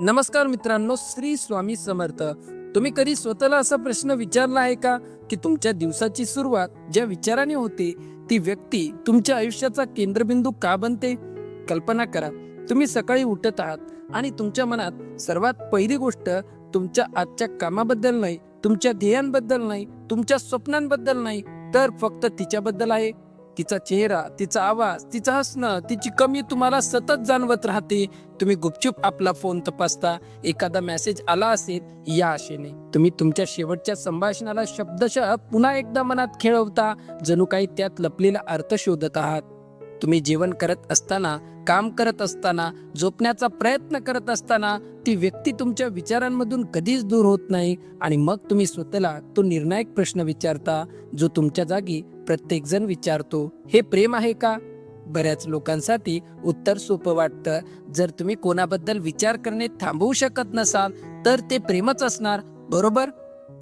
नमस्कार मित्रांनो श्री स्वामी समर्थ. तुम्ही कधी स्वतःला असा प्रश्न विचारला आहे का? की तुमच्या दिवसाची सुरुवात ज्या विचाराने होते ती व्यक्ती तुमच्या आयुष्याचा केंद्रबिंदू का बनते? कल्पना करा. तुम्ही सकाळी उठत आहात आणि तुमच्या मनात सर्वात पहिली गोष्ट तुमच्या आजच्या कामाबद्दल नाही तुमच्या ध्येयांबद्दल नाही तुमच्या स्वप्नांबद्दल नाही तर फक्त तिच्याबद्दल आहे. तिचा चेहरा तिचा आवाज तिचं हसणं तिची कमी तुम्हाला सतत जाणवत राहते. तुम्ही गुपचूप आपला फोन तपासता. एखादा मेसेज आला असेल या आशेने. तुम्ही तुमच्या शेवटच्या संभाषणाला शब्दशः पुन्हा एकदा मनात खेळवता जणू काही त्यात लपलेला अर्थ शोधत आहात. तुम्ही जेवण करत असताना काम करत असताना झोपण्याचा प्रयत्न करत असताना ती व्यक्ती तुमच्या विचारांमधून कधीच दूर होत नाही आणि मग तुम्ही स्वतःला तो निर्णायक प्रश्न विचारता जो तुमच्या जागी प्रत्येकजण विचारतो हे प्रेम आहे का? बऱ्याच लोकांसाठी उत्तर सोपं वाटतं. जर तुम्ही कोणाबद्दल विचार करणे थांबवू शकत नसाल तर ते प्रेमच असणार बरोबर?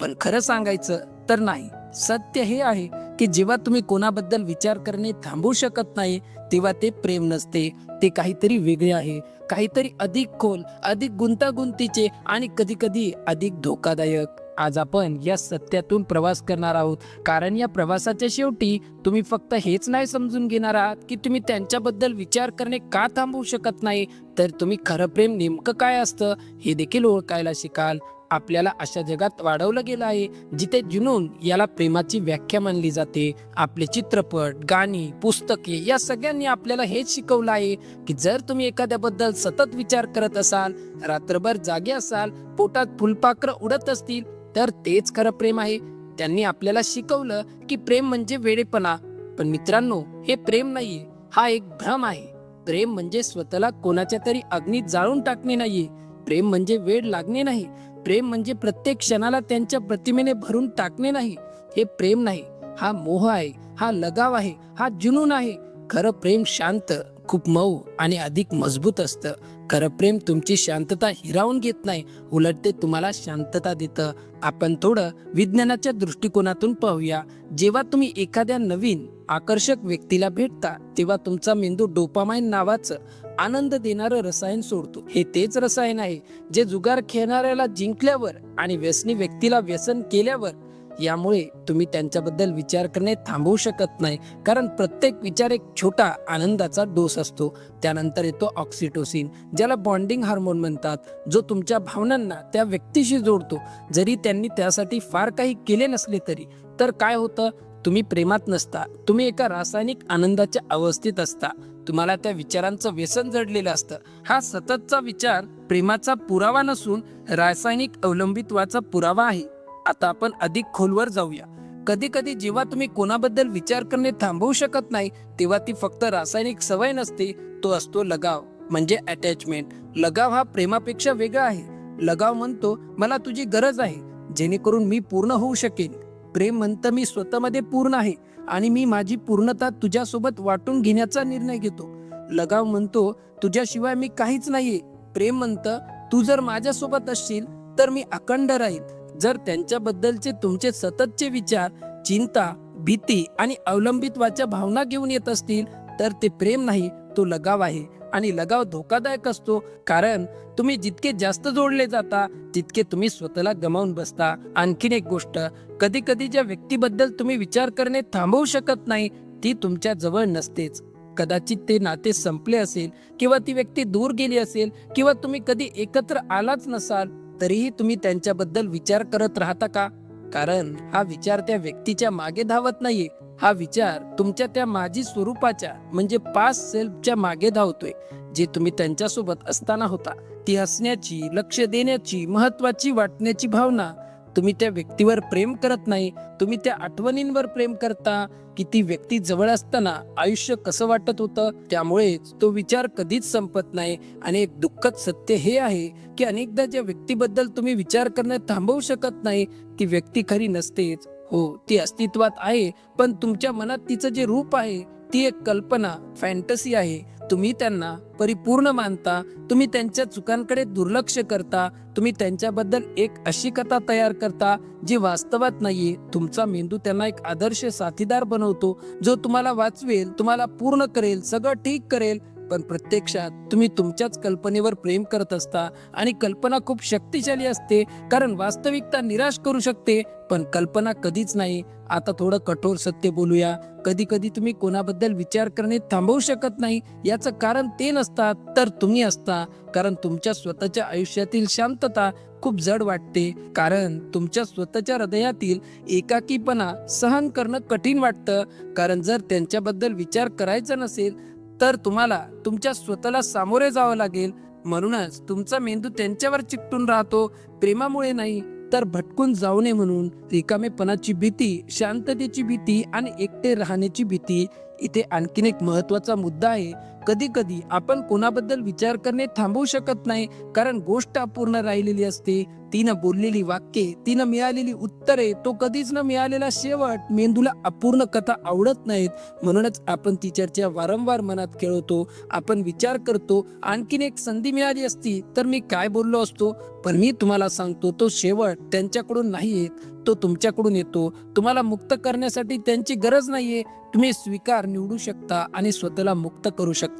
पण खरं सांगायचं तर नाही. सत्य हे आहे की जेव्हा तुम्ही कोणाबद्दल विचार करणे थांबवू शकत नाही तेव्हा ते प्रेम नसते. ते काहीतरी वेगळे आहे. काहीतरी अधिक खोल अधिक गुंतागुंतीचे आणि कधी कधी अधिक धोकादायक. आज आपण या सत्यातून प्रवास करणार आहोत. कारण या प्रवासाच्या शेवटी तुम्ही फक्त हेच नाही समजून घेणार आहात की तुम्ही त्यांच्याबद्दल विचार करणे का थांबवू शकत नाही? तर तुम्ही खरं प्रेम नेमकं काय असतं? हे देखील ओळखायला शिकाल. आपल्याला अशा जगात वाढवलं गेलं आहे जिथे जुनून याला प्रेमाची व्याख्या मानली जाते. आपले चित्रपट गाणी पुस्तके या सगळ्यांनी आपल्याला हेच शिकवलं आहे की जर तुम्ही एखाद्याबद्दल सतत विचार करत असाल रात्रभर जागे असाल पोटात फुलपाखरं उडत असतील तर तेच खरं प्रेम आहे. त्यांनी आपल्याला शिकवलं की प्रेम म्हणजे वेडेपणा. पण मित्रांनो हे प्रेम नाहीये. हा एक भ्रम आहे. प्रेम म्हणजे स्वतःला कोणाच्या तरी अग्नीत जाळून टाकणे नाहीये. प्रेम म्हणजे वेळ लागणे नाही. प्रेम म्हणजे प्रत्येक क्षणाला त्यांच्या प्रतिमेने भरून टाकणे नाही. हे प्रेम नाही. हा मोह आहे. हा लगाव आहे. हा जुनून आहे. खरं प्रेम शांत. खूप मऊ आणि अधिक मजबूत असतं. खरं प्रेम तुमची शांतता हिरावून घेत नाही उलट ते तुम्हाला शांतता देतं. आपण थोडं विज्ञानाच्या दृष्टिकोनातून पाहूया. जेव्हा तुम्ही एखाद्या नवीन आकर्षक व्यक्तीला भेटता तेव्हा तुमचा मेंदू डोपामाइन नावाचं आनंद देणारं रसायन सोडतो. हे तेच रसायन आहे जे जुगार खेळणाऱ्याला जिंकल्यावर आणि व्यसनी व्यक्तीला व्यसन केल्यावर यामुळे तुम्ही त्यांच्याबद्दल विचार करणे थांबवू शकत नाही. कारण प्रत्येक विचार एक छोटा आनंदाचा डोस असतो. त्यानंतर येतो ऑक्सिटोसिन ज्याला बॉन्डिंग हार्मोन म्हणतात. जो तुमच्या भावनांना त्या व्यक्तीशी जोडतो. जरी त्यांनी त्यासाठी फार काही केले नसले तरी. तर काय होतं? तुम्ही प्रेमात नसता. तुम्ही एका रासायनिक आनंदाच्या अवस्थेत असता. तुम्हाला त्या विचारांचं व्यसन जडलेलं असतं. हा सततचा विचार प्रेमाचा पुरावा नसून रासायनिक अवलंबित्वाचा पुरावा आहे. आता आपण अधिक खोलवर जाऊया. कधी कधी जेव्हा तुम्ही कोणाबद्दल विचार करणे थांबवू शकत नाही तेव्हा ती फक्त रासायनिक सवय नसते तो असतो लगाव म्हणजे अटॅचमेंट लगाव हा प्रेमापेक्षा वेगळा आहे. लगाव म्हणतो मला तुझी गरज आहे जेणेकरून मी पूर्ण होऊ शकेन. प्रेम म्हणतं मी स्वतःमध्ये पूर्ण आहे आणि मी माझी पूर्णता तुझ्यासोबत वाटून घेण्याचा निर्णय घेतो. लगाव म्हणतो तुझ्याशिवाय मी काहीच नाहीये. प्रेम म्हणतं तू जर माझ्यासोबत असशील तर मी अखंड राहील जर त्यांच्याबद्दलचे तुमचे सततचे विचार चिंता भीती आणि अवलंबित्वाच्या भावना घेऊन येत असतील तर ते प्रेम नाही तो लगाव आहे. आणि लगाव धोकादायक असतो कारण तुम्ही जितके जास्त जोडले जाता तितके तुम्ही स्वतःला गमावून बसता. आणखीन एक गोष्ट कधी कधी ज्या व्यक्तीबद्दल तुम्ही विचार करणे थांबवू शकत नाही ती तुमच्या जवळ नसतेच. कदाचित ते नाते संपले असेल किंवा ती व्यक्ती दूर गेली असेल किंवा तुम्ही कधी एकत्र आलाच नसाल तरीही तुम्ही त्यांच्याबद्दल विचार करत राहता का? कारण हा विचार त्या व्यक्तीच्या मागे धावत नाहीये. हा विचार तुमच्या त्या माझी स्वरूपाच्या म्हणजे पास सेल्फच्या मागे धावतोय जे तुम्ही त्यांच्यासोबत असताना होता. ती हसण्याची लक्ष देण्याची महत्वाची वाटण्याची भावना तुम्ही त्या व्यक्तीवर प्रेम करत नाही तुम्ही त्या आठवणींवर प्रेम करता की ती व्यक्ती जवळ असताना आयुष्य कसं वाटत होतं त्यामुळेच तो विचार कधीच संपत नाही. आणि एक दुःखद सत्य हे आहे की अनेकदा ज्या व्यक्तीबद्दल तुम्ही विचार करणं थांबवू शकत नाही ती व्यक्ती खरी नसतेच. हो ती अस्तित्वात आहे पण तुमच्या मनात तिचं जे रूप आहे ती एक कल्पना फॅन्टसी आहे. तुम्ही त्यांना परिपूर्ण मानता तुम्ही त्यांच्या चुकांकडे दुर्लक्ष करता तुम्ही त्यांच्याबद्दल एक अशी कथा तयार करता जी वास्तवात नाहीये. तुमचा मेंदू त्यांना एक आदर्श साथीदार बनवतो जो तुम्हाला वाचवेल तुम्हाला पूर्ण करेल सगळं ठीक करेल पण प्रत्यक्षात तुम्ही तुमच्याच कल्पनेवर प्रेम करत असता आणि कल्पना खूप शक्तिशाली असते कारण वास्तविकता निराश करू शकते पण कल्पना कधीच नाही. आता थोडं कठोर सत्य बोलूया. कधी कधी तुम्ही कोणाबद्दल विचार करणे थांबवू शकत नाही. याचं कारण ते नसतात तर तुम्ही असता. कारण तुमच्या स्वतःच्या आयुष्यातील शांतता खूप जड वाटते. कारण तुमच्या स्वतःच्या हृदयातील एकाकीपणा सहन करणं कठीण वाटतं. कारण जर त्यांच्याबद्दल विचार करायचा नसेल तर तुम्हाला तुमच्या स्वतःला सामोरे जावं लागेल. म्हणूनच तुमचा मेंदू त्यांच्यावर चिकटून राहतो. प्रेमामुळे नाही तर भटकून जाऊ नये म्हणून रिकामेपणाची भीती शांततेची भीती आणि एकटे राहण्याची भीती इथे आणखीन एक महत्त्वाचा मुद्दा आहे. कधी कधी आपण कोणाबद्दल विचार करणे थांबवू शकत नाही कारण गोष्ट अपूर्ण राहिलेली असते. तिनं बोललेली वाक्ये तिनं मिळालेली उत्तरे तो कधीच न मिळालेला शेवट मेंदूला अपूर्ण कथा आवडत नाहीत. म्हणूनच आपण ती चर्चा वारंवार मनात खेळवतो आपण विचार करतो आणखीन एक संधी मिळाली असती तर मी काय बोललो असतो? पण मी तुम्हाला सांगतो तो शेवट त्यांच्याकडून नाही येत तो तुमच्याकडून येतो. तुम्हाला मुक्त करण्यासाठी त्यांची गरज नाहीये. तुम्ही स्वीकार निवडू शकता आणि स्वतःला मुक्त करू शकता.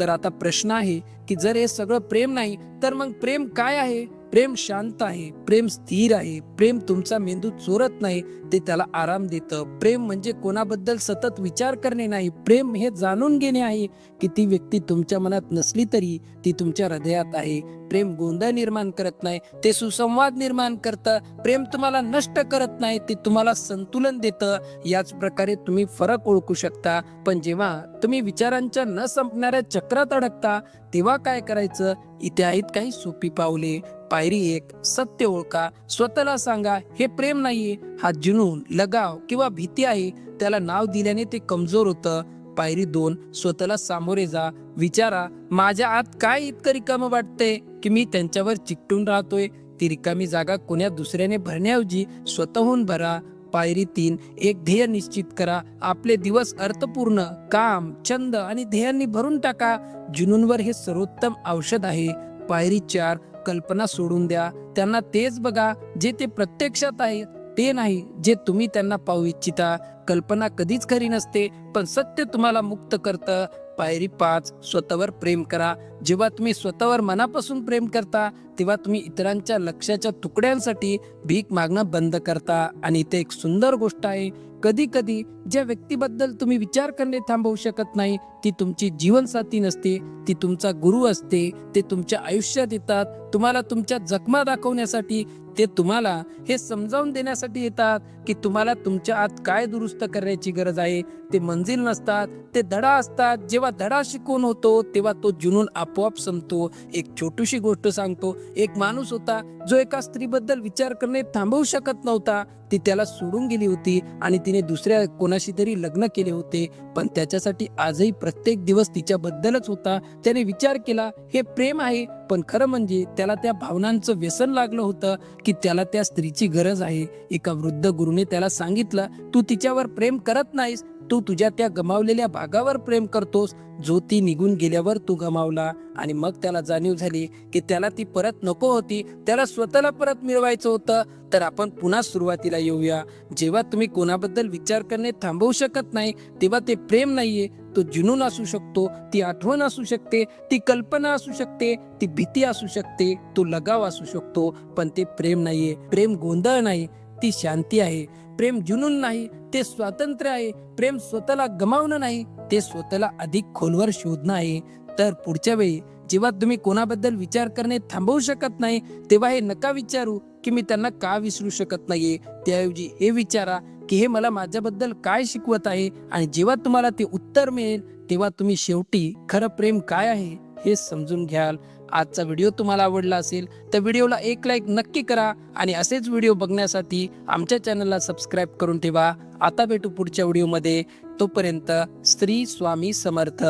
तर आता प्रश्न आहे की जर हे सगळं प्रेम नाही तर मग प्रेम काय आहे? प्रेम शांत आहे प्रेम स्थिर आहे प्रेम तुमचा मेंदू चोरत नाही ते त्याला आराम देतं. प्रेम म्हणजे कोणाबद्दल सतत विचार करणे नाही. प्रेम हे जाणून घेणे आहे की ती व्यक्ती तुमच्या मनात नसली तरी ती तुमच्या हृदयात आहे. प्रेम गोंधळ निर्माण करत नाही ते सुसंवाद निर्माण करतं. प्रेम तुम्हाला नष्ट करत नाही ते तुम्हाला संतुलन देतं. याच प्रकारे तुम्ही फरक ओळखू शकता. पण जेव्हा तुम्ही विचारांच्या न संपणाऱ्या चक्रात अडकता तेव्हा काय करायचं? इथे आहेत काही सोपी पावले. पायरी एक सत्य ओळखा. स्वतःला सांगा हे प्रेम नाहीये. हा जुनून लगाव किंवा भीती आहे. त्याला नाव दिल्याने ते कमजोर होतं. पायरी दोन स्वतःला सामोरे जा. विचारा माझ्या आत काय इतकं रिकामं वाटतंय की मी त्यांच्यावर चिकटून राहतोय? ती रिकामी जागा कोण्या दुसऱ्याने भरण्याऐवजी स्वतःहून भरा. पायरी तीन एक ध्येय निश्चित करा. आपले दिवस अर्थपूर्ण काम छंद आणि ध्येयांनी भरून टाका. जुनूनवर हे सर्वोत्तम औषध आहे. पायरी चार कल्पना सोडून द्या. त्यांना तेच बघा जे ते प्रत्यक्षात आहे ते नाही जे तुम्ही त्यांना पाहू इच्छिता. कल्पना कधीच खरी नसते पण सत्य तुम्हाला मुक्त करतं. पायरी पाच स्वतःवर प्रेम करा. जेव्हा तुम्ही स्वतःवर मनापासून प्रेम करता तेव्हा तुम्ही इतरांच्या लक्षाच्या तुकड्यांसाठी भीक मागणं बंद करता. आणि इथे एक सुंदर गोष्ट आहे कधी कधी ज्या व्यक्तीबद्दल तुम्ही विचार करणे थांबवू शकत नाही ती तुमची जीवनसाथी नसते ती तुमचा गुरु असते ते तुमच्या आयुष्यात येतात तुम्हाला तुमच्या जखमा दाखवण्यासाठी ते तुम्हाला हे समजावून देण्यासाठी येतात की तुम्हाला तुमच्या आत काय दुरुस्त करण्याची गरज आहे ते मंजिल नसतात ते धडा असतात जेव्हा धडा शिकून होतो तेव्हा तो जुनून आपोआप संपतो. एक छोटीशी गोष्ट सांगतो एक माणूस होता जो एका स्त्रीबद्दल विचार करणे थांबवू शकत नव्हता ती त्याला सोडून गेली होती आणि तिने दुसऱ्या कोणा कोणाशी तरी लग्न केले होते पण त्याच्यासाठी आजही प्रत्येक दिवस तिच्याबद्दलच होता. त्याने विचार केला हे प्रेम आहे पण खरं म्हणजे त्याला त्या भावनांचं व्यसन लागलं होतं की त्याला त्या स्त्रीची गरज आहे. एका वृद्ध गुरुने त्याला सांगितलं तू तिच्यावर प्रेम करत नाहीस तू तुझ्या त्या गमावलेल्या भागावर प्रेम करतोस जो ती निघून गेल्यावर तू गमावला. आणि मग त्याला जाणीव झाली की त्याला ती परत नको होती त्याला स्वतःला परत मिळवायचं होतं. तर आपण पुन्हा सुरुवातीला येऊया. जेव्हा तुम्ही कोणाबद्दल विचार करणे थांबवू शकत नाही तेव्हा ते प्रेम नाहीये. तो जुनून असू शकतो ती आठवण असू शकते ती कल्पना असू शकते ती भीती असू शकते तो लगाव असू शकतो. पण ते प्रेम नाहीये. प्रेम गोंधळ नाही ती शांती आहे. प्रेम जुनून नाही ते स्वातंत्र्य आहे. प्रेम स्वतःला गमावणं नाही ते स्वतःला अधिक खोलवर शोधणं आहे. तर पुढच्या वेळी जेव्हा तुम्ही कोणाबद्दल विचार करणे थांबवू शकत नाही तेव्हा हे नका विचारू की मी त्यांना का विसरू शकत नाहीये. त्याऐवजी हे विचारा की हे मला माझ्याबद्दल काय शिकवत आहे आणि जेव्हा तुम्हाला ते उत्तर मिळेल तेव्हा तुम्ही शेवटी खरं प्रेम काय आहे हे समजून घ्याल. आजचा व्हिडिओ तुम्हाला आवडला असेल तर व्हिडिओला एक लाईक नक्की करा आणि असेच व्हिडिओ बघण्यासाठी आमच्या चॅनलला सबस्क्राईब करून ठेवा. आता भेटू पुढच्या व्हिडिओमध्ये. तोपर्यंत स्त्री स्वामी समर्थ.